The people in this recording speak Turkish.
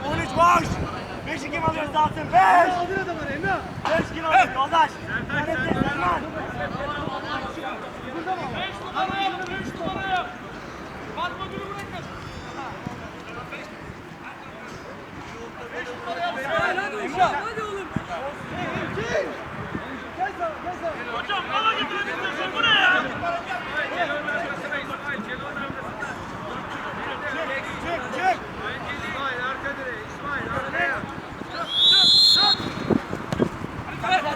Bak 13 boş. 5'i kim alıyor dağıtın? 5. Aldır adamları Emrah. 5 kim alıyor? Yoldaş. Yönettin Selman. Hadi Uşak.